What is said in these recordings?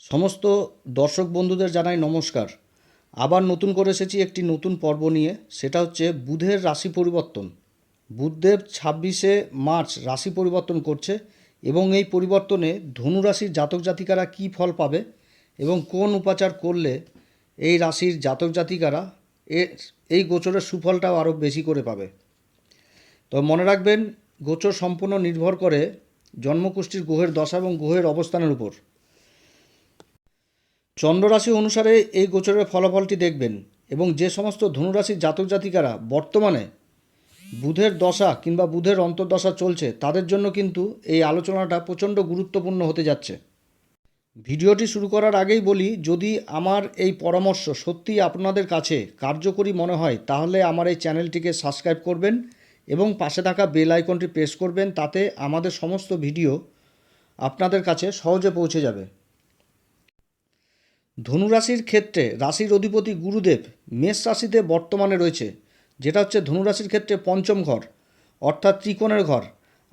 সমস্ত দর্শক বন্ধুদের জানাই নমস্কার। আবার নতুন করে এসেছি একটি নতুন পর্ব নিয়ে, সেটা হচ্ছে বুধের রাশি পরিবর্তন। বুধদেব ছাব্বিশে মার্চ রাশি পরিবর্তন করছে এবং এই পরিবর্তনে ধনু রাশির জাতক জাতিকারা কী ফল পাবে এবং কোন উপাচার করলে এই রাশির জাতক জাতিকারা এ এই গোচরের সুফলটাও আরও বেশি করে পাবে। তো মনে রাখবেন, গোচর সম্পূর্ণ নির্ভর করে জন্মকুষ্ঠির গ্রহের দশা এবং গ্রহের অবস্থানের উপর। চন্দ্ররাশি অনুসারে এই গোচরের ফলাফলটি দেখবেন এবং যে সমস্ত ধনুরাশির জাতক জাতিকারা বর্তমানে বুধের দশা কিংবা বুধের অন্তর্দশা চলছে, তাদের জন্য কিন্তু এই আলোচনাটা প্রচণ্ড গুরুত্বপূর্ণ হতে যাচ্ছে। ভিডিওটি শুরু করার আগেই বলি, যদি আমার এই পরামর্শ সত্যি আপনাদের কাছে কার্যকরী মনে হয়, তাহলে আমার এই চ্যানেলটিকে সাবস্ক্রাইব করবেন এবং পাশে থাকা বেল আইকনটি প্রেস করবেন, তাতে আমাদের সমস্ত ভিডিও আপনাদের কাছে সহজে পৌঁছে যাবে। ধনুরাশির ক্ষেত্রে রাশির অধিপতি গুরুদেব মেষ রাশিতে বর্তমানে রয়েছে, যেটা হচ্ছে ধনুরাশির ক্ষেত্রে পঞ্চম ঘর, অর্থাৎ ত্রিকোণের ঘর।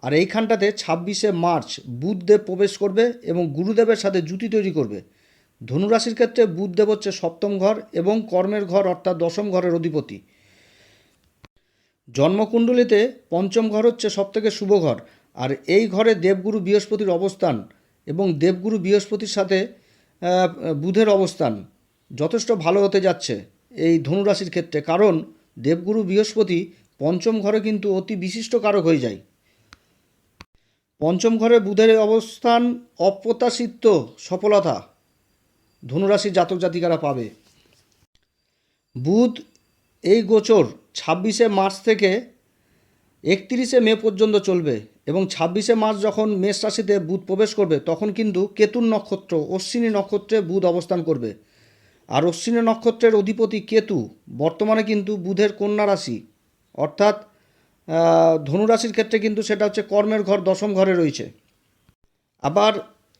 আর এইখানটাতে ছাব্বিশে মার্চ বুধদেব প্রবেশ করবে এবং গুরুদেবের সাথে জুতি তৈরি করবে। ধনুরাশির ক্ষেত্রে বুধদেব হচ্ছে সপ্তম ঘর এবং কর্মের ঘর, অর্থাৎ দশম ঘরের অধিপতি। জন্মকুণ্ডলিতে পঞ্চম ঘর হচ্ছে সবথেকে শুভ ঘর। আর এই ঘরে দেবগুরু বৃহস্পতির অবস্থান এবং দেবগুরু বৃহস্পতির সাথে বুধের অবস্থান যথেষ্ট ভালো হতে যাচ্ছে এই ধনুরাশির ক্ষেত্রে। কারণ দেবগুরু বৃহস্পতি পঞ্চম ঘরে কিন্তু অতি বিশিষ্ট কারক হয়ে যায়। পঞ্চম ঘরে বুধের অবস্থান অপ্রত্যাশিত সফলতা ধনুরাশির জাতক জাতিকারা পাবে। বুধ এই গোচর ছাব্বিশে মার্চ থেকে একত্রিশে মে পর্যন্ত চলবে এবং ছাব্বিশে মার্চ যখন মেষ রাশিতে বুধ প্রবেশ করবে, তখন কিন্তু কেতুর নক্ষত্র, অশ্বিনী নক্ষত্রে বুধ অবস্থান করবে। আর অশ্বিনী নক্ষত্রের অধিপতি কেতু, বর্তমানে কিন্তু বুধের কন্যা রাশি। অর্থাৎ ধনুরাশির ক্ষেত্রে কিন্তু সেটা হচ্ছে কর্মের ঘর, দশম ঘরে রয়েছে। আবার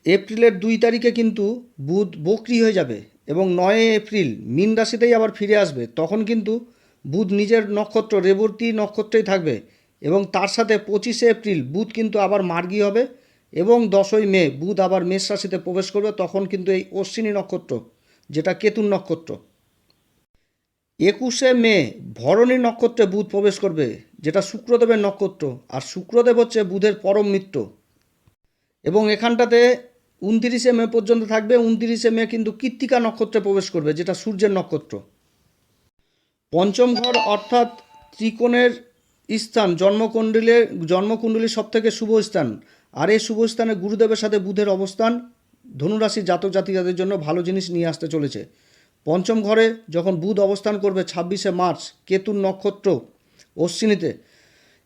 এপ্রিলের দুই তারিখে কিন্তু বুধ বকরি হয়ে যাবে এবং নয় এপ্রিল মীন রাশিতেই আবার ফিরে আসবে। তখন কিন্তু বুধ নিজের নক্ষত্র, রেবতী নক্ষত্রেই থাকবে। এবং তার সাথে পঁচিশে এপ্রিল বুধ কিন্তু আবার মার্গী হবে এবং দশই মে বুধ আবার মেষ রাশিতে প্রবেশ করবে, তখন কিন্তু এই অশ্বিনী নক্ষত্র, যেটা কেতুর নক্ষত্র। একুশে মে ভরণী নক্ষত্রে বুধ প্রবেশ করবে, যেটা শুক্রদেবের নক্ষত্র, আর শুক্রদেব হচ্ছে বুধের পরম মিত্র। এবং এখানটাতে উনতিরিশে মে পর্যন্ত থাকবে, উনতিরিশে মে কিন্তু কৃত্তিকা নক্ষত্রে প্রবেশ করবে, যেটা সূর্যের নক্ষত্র। পঞ্চম ঘর অর্থাৎ ত্রিকোণের স্থান জন্মকুণ্ডলের জন্মকুণ্ডলীর সব থেকে শুভ স্থান। আর এই শুভ স্থানে গুরুদেবের সাথে বুধের অবস্থান। ধনুরাশির জাতক জাতিকাদের জন্য ভালো জিনিস নিয়ে আসতে চলেছে। পঞ্চম ঘরে যখন বুধ অবস্থান করবে ছাব্বিশে মার্চ, কেতুর নক্ষত্র অশ্বিনীতে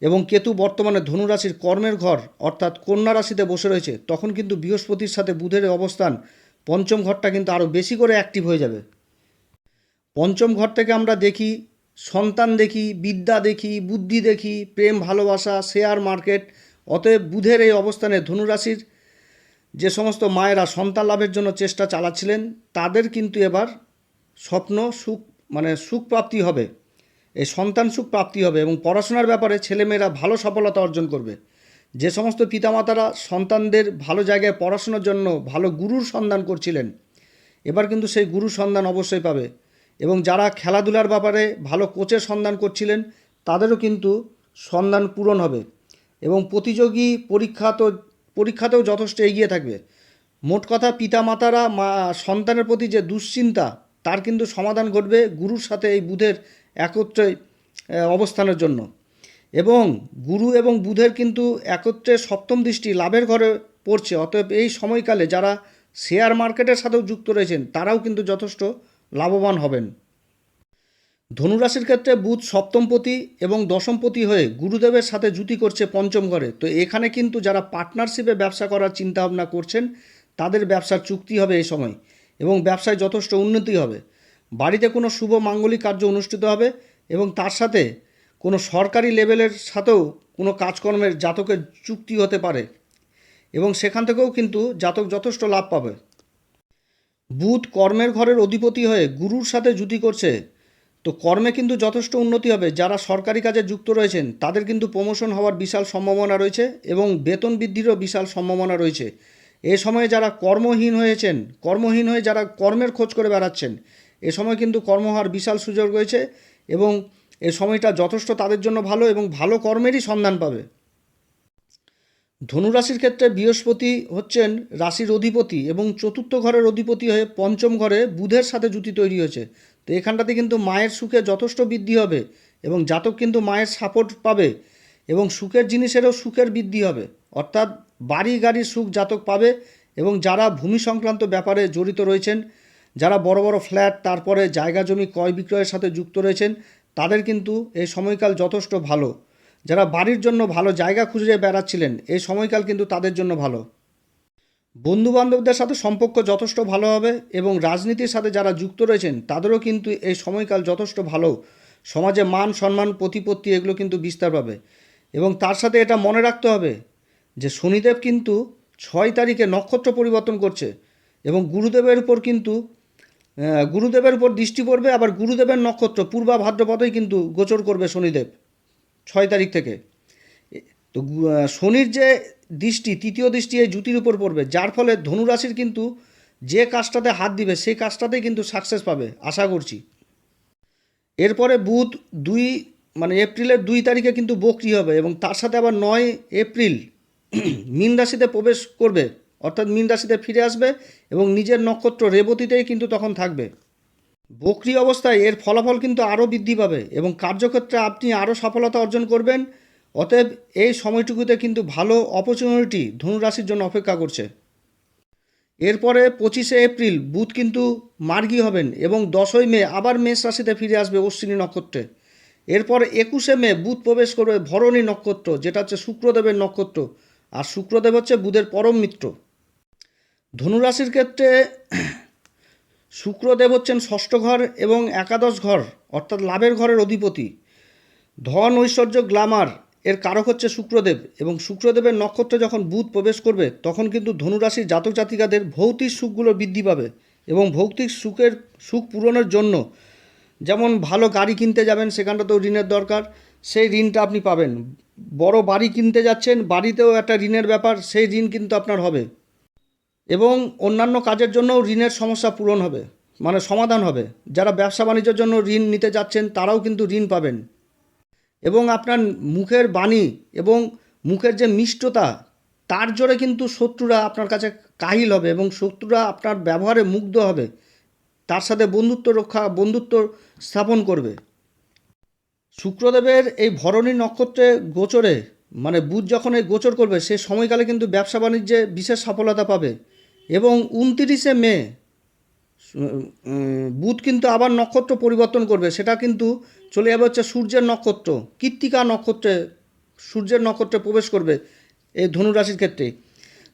এবং কেতু বর্তমানে ধনুরাশির কর্মের ঘর, অর্থাৎ কন্যা রাশিতে বসে রয়েছে, তখন কিন্তু বৃহস্পতির সাথে বুধের অবস্থান পঞ্চম ঘরটা কিন্তু আরও বেশি করে অ্যাক্টিভ হয়ে যাবে। পঞ্চম ঘর থেকে আমরা দেখি সন্তান দেখি, বিদ্যা দেখি, বুদ্ধি দেখি, প্রেম, ভালোবাসা শেয়ার মার্কেট অতএব বুধের এই অবস্থানে ধনুরাশির যে সমস্ত মায়েরা সন্তান লাভের জন্য চেষ্টা চালাচ্ছিলেন, তাদের কিন্তু এবার স্বপ্ন সুখ মানে সুখ প্রাপ্তি হবে। এই সন্তান সুখ প্রাপ্তি হবে এবং পড়াশোনার ব্যাপারে ছেলেমেয়েরা ভালো সফলতা অর্জন করবে। যে সমস্ত পিতামাতারা সন্তানদের ভালো জায়গায় পড়াশোনার জন্য ভালো গুরুর সন্ধান করছিলেন, এবার কিন্তু সেই গুরুর সন্ধান অবশ্যই পাবে। এবং যারা খেলাধুলার ব্যাপারে ভালো কোচের সন্ধান করছিলেন, তাদেরও কিন্তু সন্ধান পূরণ হবে। এবং প্রতিযোগী পরীক্ষা তো, পরীক্ষাতেও যথেষ্ট এগিয়ে থাকবে। মোট কথা পিতামাতারা, মা, সন্তানের প্রতি যে দুশ্চিন্তা, তার কিন্তু সমাধান ঘটবে গুরুর সাথে এই বুধের একত্রে অবস্থানের জন্য। এবং গুরু এবং বুধের কিন্তু একত্রে সপ্তম দৃষ্টি লাভের ঘরে পড়ছে। অতএব এই সময়কালে যারা শেয়ার মার্কেটের সাথেও যুক্ত রয়েছেন, তারাও কিন্তু যথেষ্ট লাভবান হবেন। ধনুরাশির ক্ষেত্রে বুধ সপ্তমপতি এবং দশমপতি হয়ে গুরুদেবের সাথে জুতি করছে পঞ্চম ঘরে। তো এখানে কিন্তু যারা পার্টনারশিপে ব্যবসা করার চিন্তাভাবনা করছেন, তাদের ব্যবসার চুক্তি হবে এই সময় এবং ব্যবসায় যথেষ্ট উন্নতি হবে। বাড়িতে কোনো শুভ মাঙ্গলিক কার্য অনুষ্ঠিত হবে এবং তার সাথে কোনো সরকারি লেভেলের সাথেও কোনো কাজকর্মের জাতকের চুক্তি হতে পারে এবং সেখান থেকেও কিন্তু জাতক যথেষ্ট লাভ পাবে। বুধ কর্মের ঘরের অধিপতি হয়ে গুরুর সাথে জুতি করছে। তো কর্মে কিন্তু যথেষ্ট উন্নতি হবে। যারা সরকারি কাজে যুক্ত রয়েছেন, তাদের কিন্তু প্রমোশন হওয়ার বিশাল সম্ভাবনা রয়েছে এবং বেতন বৃদ্ধিরও বিশাল সম্ভাবনা রয়েছে। এ সময়ে যারা কর্মহীন হয়েছেন, কর্মহীন হয়ে যারা কর্মের খোঁজ করে বেড়াচ্ছেন, এ সময় কিন্তু কর্ম হওয়ার বিশাল সুযোগ রয়েছে এবং এ সময়টা যথেষ্ট তাদের জন্য ভালো এবং ভালো কর্মেরই সন্ধান পাবে। ধনুরাশির ক্ষেত্রে বৃহস্পতি হচ্ছেন রাশির অধিপতি এবং চতুর্থ ঘরের অধিপতি হয়ে পঞ্চম ঘরে বুধের সাথে জুতি তৈরি হয়েছে। তো এখানটাতে কিন্তু মায়ের সুখে যথেষ্ট বৃদ্ধি হবে এবং জাতক কিন্তু মায়ের সাপোর্ট পাবে এবং সুখের জিনিসেরও সুখের বৃদ্ধি হবে। অর্থাৎ বাড়ি গাড়ির সুখ জাতক পাবে এবং যারা ভূমি সংক্রান্ত ব্যাপারে জড়িত রয়েছেন, যারা বড় বড় ফ্ল্যাট, তারপরে জায়গা জমি, ক্রয় বিক্রয়ের সাথে যুক্ত রয়েছেন, তাদের কিন্তু এই সময়কাল যথেষ্ট ভালো। যারা বাড়ির জন্য ভালো জায়গা খুঁজে বেড়াচ্ছিলেন এই সময়কাল কিন্তু তাদের জন্য ভালো। বন্ধু বান্ধবদের সাথে সম্পর্ক যথেষ্ট ভালো হবে এবং রাজনীতির সাথে যারা যুক্ত রয়েছেন, তাদেরও কিন্তু এই সময়কাল যথেষ্ট ভালো। সমাজে মান, সম্মান, প্রতিপত্তি এগুলো কিন্তু বিস্তার পাবে। এবং তার সাথে এটা মনে রাখতে হবে যে শনিদেব কিন্তু ছয় তারিখে নক্ষত্র পরিবর্তন করছে এবং গুরুদেবের উপর কিন্তু গুরুদেবের উপর দৃষ্টি পড়বে, আবার গুরুদেবের নক্ষত্র পূর্বা ভাদ্রপদেই কিন্তু গোচর করবে শনিদেব। ছয় তারিখ থেকে। তো শনির যে দৃষ্টি, তৃতীয় দৃষ্টি এই জুতির উপর পড়বে, যার ফলে ধনুরাশির কিন্তু যে কাজটাতে হাত দিবে, সেই কাজটাতেই কিন্তু সাকসেস পাবে, আশা করছি। এরপরে বুধ দুই মানে এপ্রিলের দুই তারিখে কিন্তু বকরি হবে এবং তার সাথে আবার নয় এপ্রিল মীন রাশিতে প্রবেশ করবে, অর্থাৎ মীন রাশিতে ফিরে আসবে এবং নিজের নক্ষত্র রেবতীতেই কিন্তু তখন থাকবে। বকরি অবস্থায় এর ফলাফল কিন্তু আরও বৃদ্ধি পাবে এবং কার্যক্ষেত্রে আপনি আরও সফলতা অর্জন করবেন। অতএব এই সময়টুকুতে কিন্তু ভালো অপরচুনিটি ধনুরাশির জন্য অপেক্ষা করছে। এরপরে পঁচিশে এপ্রিল বুধ কিন্তু মার্গী হবেন এবং দশই মে আবার মেষ রাশিতে ফিরে আসবে অশ্বিনী নক্ষত্রে। এরপর একুশে মে বুধ প্রবেশ করবে ভরণী নক্ষত্র, যেটা হচ্ছে শুক্রদেবের নক্ষত্র। আর শুক্রদেব হচ্ছে বুধের পরম মিত্র। ধনুরাশির ক্ষেত্রে শুক্রদেব হচ্ছেন ষষ্ঠ ঘর এবং একাদশ ঘর, অর্থাৎ লাভের ঘরের অধিপতি। ধন ঐশ্বর্য গ্লামার, এর কারক হচ্ছে শুক্রদেব এবং শুক্রদেবের নক্ষত্রে যখন বুধ প্রবেশ করবে, তখন কিন্তু ধনুরাশির জাতক জাতিকাদের ভৌতিক সুখগুলো বৃদ্ধি পাবে এবং ভৌতিক সুখের, সুখ পূরণের জন্য যেমন ভালো গাড়ি কিনতে যাবেন, সেখানটাতেও ঋণের দরকার, সেই ঋণটা আপনি পাবেন। বড় বাড়ি কিনতে যাচ্ছেন, বাড়িতেও একটা ঋণের ব্যাপার, সেই ঋণ কিন্তু আপনার হবে। এবং অন্যান্য কাজের জন্যও ঋণের সমস্যা পূরণ হবে মানে সমাধান হবে। যারা ব্যবসা বাণিজ্যের জন্য ঋণ নিতে যাচ্ছেন, তারাও কিন্তু ঋণ পাবেন। এবং আপনার মুখের বাণী এবং মুখের যে মিষ্টতা, তার জোরে কিন্তু শত্রুরা আপনার কাছে কাহিল হবে এবং শত্রুরা আপনার ব্যবহারে মুগ্ধ হবে। তার সাথে বন্ধুত্ব রক্ষা, বন্ধুত্ব স্থাপন করবে। শুক্রদেবের এই ভরণী নক্ষত্রে গোচরে মানে বুধ যখন এই গোচর করবে, সে সময়কালে কিন্তু ব্যবসা বাণিজ্যে বিশেষ সফলতা পাবে। এবং উনতিরিশে মে বুধ কিন্তু আবার নক্ষত্র পরিবর্তন করবে। সেটা কিন্তু চলে যাবে হচ্ছে সূর্যের নক্ষত্র, কৃত্তিকা নক্ষত্রে, সূর্যের নক্ষত্রে প্রবেশ করবে এই ধনুরাশির ক্ষেত্রে।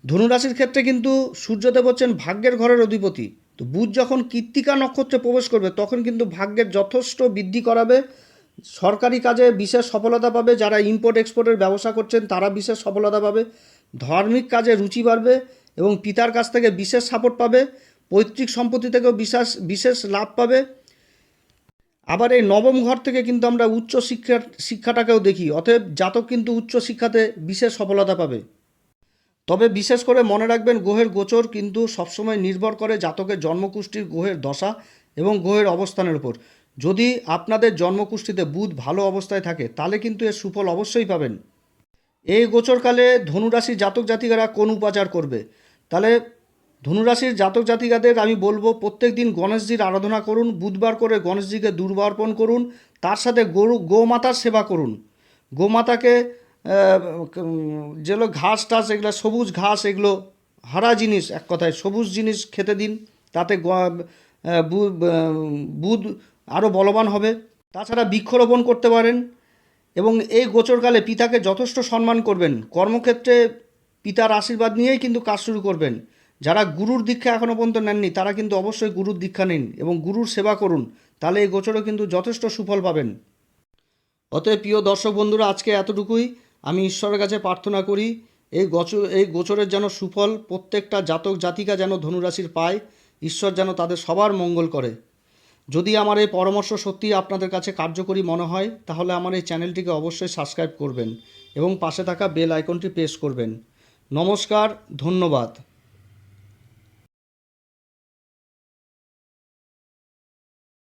ধনুরাশির ক্ষেত্রে কিন্তু সূর্যদেব হচ্ছেন ভাগ্যের ঘরের অধিপতি। তো বুধ যখন কৃত্তিকা নক্ষত্রে প্রবেশ করবে, তখন কিন্তু ভাগ্যের যথেষ্ট বৃদ্ধি করাবে। সরকারি কাজে বিশেষ সফলতা পাবে, যারা ইম্পোর্ট এক্সপোর্টের ব্যবসা করছেন, তারা বিশেষ সফলতা পাবে। ধার্মিক কাজে রুচি বাড়বে। এবং পিতার কাছ থেকে বিশেষ সাপোর্ট পাবে, পৈতৃক সম্পত্তি থেকেও বিশেষ বিশেষ লাভ পাবে। আবার এই নবম ঘর থেকে কিন্তু আমরা উচ্চ শিক্ষার, শিক্ষাটাকেও দেখি, অতএব জাতক কিন্তু উচ্চ শিক্ষাতে বিশেষ সফলতা পাবে। তবে বিশেষ করে মনে রাখবেন গ্রহের গোচর কিন্তু সবসময় নির্ভর করে জাতকের জন্মকুষ্ঠির গ্রহের দশা এবং গ্রহের অবস্থানের উপর। যদি আপনাদের জন্মকুষ্ঠিতে বুধ ভালো অবস্থায় থাকে, তাহলে কিন্তু এর সুফল অবশ্যই পাবেন। এই গোচরকালে ধনুরাশি জাতক জাতিকারা কোন উপাচার করবে? তাহলে ধনুরাশির জাতক জাতিকাদের আমি বলব প্রত্যেক দিন গণেশজির আরাধনা করুন, বুধবার করে গণেশজিকে দুর্বা অর্পণ করুন, তার সাথে গরু, গোমাতার সেবা করুন। গোমাতাকে যেগুলো ঘাস টাস এগুলো, সবুজ ঘাস এগুলো, হারা জিনিস এক কথায়, সবুজ জিনিস খেতে দিন, তাতে বুধ আরও বলবান হবে। তাছাড়া বৃক্ষরোপণ করতে পারেন এবং এই গোচরকালে পিতাকে যথেষ্ট সম্মান করবেন। কর্মক্ষেত্রে পিতার আশীর্বাদ নিয়েই কিন্তু কাজ শুরু করবেন। যারা গুরুর দীক্ষা এখনও পর্যন্ত নেননি, তারা কিন্তু অবশ্যই গুরুর দীক্ষা নিন এবং গুরুর সেবা করুন। তাহলে এই গোচরে কিন্তু যথেষ্ট সুফল পাবেন। অতএব প্রিয় দর্শক বন্ধুরা, আজকে এতটুকুই। আমি ঈশ্বরের কাছে প্রার্থনা করি, এই গোচর, এই গোচরের যেন সুফল প্রত্যেকটা জাতক, জাতিকা যেন ধনুরাশির পায়, ঈশ্বর যেন তাদের সবার মঙ্গল করে। যদি আমার এই পরামর্শ সত্যি আপনাদের কাছে কার্যকরী মনে হয়, তাহলে আমার এই চ্যানেলটিকে অবশ্যই সাবস্ক্রাইব করবেন এবং পাশে থাকা বেল আইকনটি প্রেস করবেন। নমস্কার ধন্যবাদ।